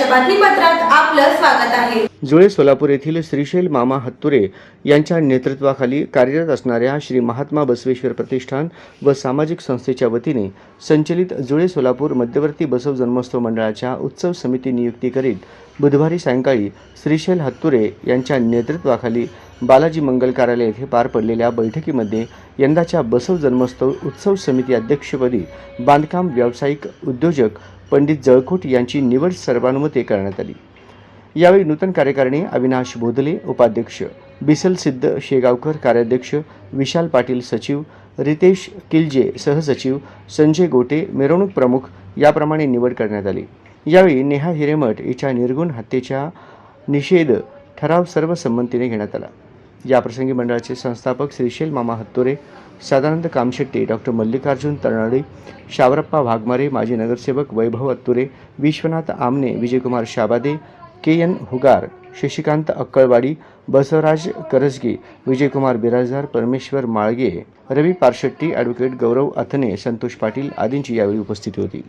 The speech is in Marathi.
बातमीपत्रात आपलं स्वागत आहे. जुळे सोलापूर येथील श्रीशैल मामा हत्तुरे यांच्या नेतृत्वाखाली कार्यरत असणाऱ्या श्री महात्मा बसवेश्वर प्रतिष्ठान व सामाजिक संस्थेच्या वतीने संचलित जुळे सोलापूर मध्यवर्ती बसव जन्मोत्सव मंडळाच्या उत्सव समिती नियुक्ती करीत बुधवारी सायंकाळी श्रीशैल हत्तुरे यांच्या नेतृत्वाखाली बालाजी मंगल कार्यालय येथे पार पडलेल्या बैठकीमध्ये यंदाच्या बसव जन्मोत्सव उत्सव समिती अध्यक्षपदी बांधकाम व्यावसायिक उद्योजक पंडित जळकोट यांची निवड सर्वानुमते करण्यात आली. यावेळी नूतन कार्यकारिणी अविनाश बोधले उपाध्यक्ष बिसल सिद्ध शेगावकर कार्याध्यक्ष विशाल पाटील सचिव रितेश किलजे सहसचिव संजय गोटे मिरवणूक प्रमुख याप्रमाणे निवड करण्यात आली. यावेळी नेहा हिरेमठ हिच्या निर्गुण हत्येच्या निषेध ठराव सर्व संमतीने घेण्यात आला. याप्रसंगी मंडळाचे संस्थापक श्रीशैल मामा हत्तोरे सदानंद कामशेट्टी डॉक्टर मल्लिकार्जुन तरणाडे शावरप्पा वाघमारे माजी नगरसेवक Vaibhav Atture Vishwanath Aamne Vijaykumar Shabade K N Hugar Shashikant Akkalwadi Basavraj Karjage Vijaykumar Birajdar Parmeshwar Malge Ravi Parshetti advocate Gaurav Athane Santosh Patil आदींची यावेळी उपस्थिती होती.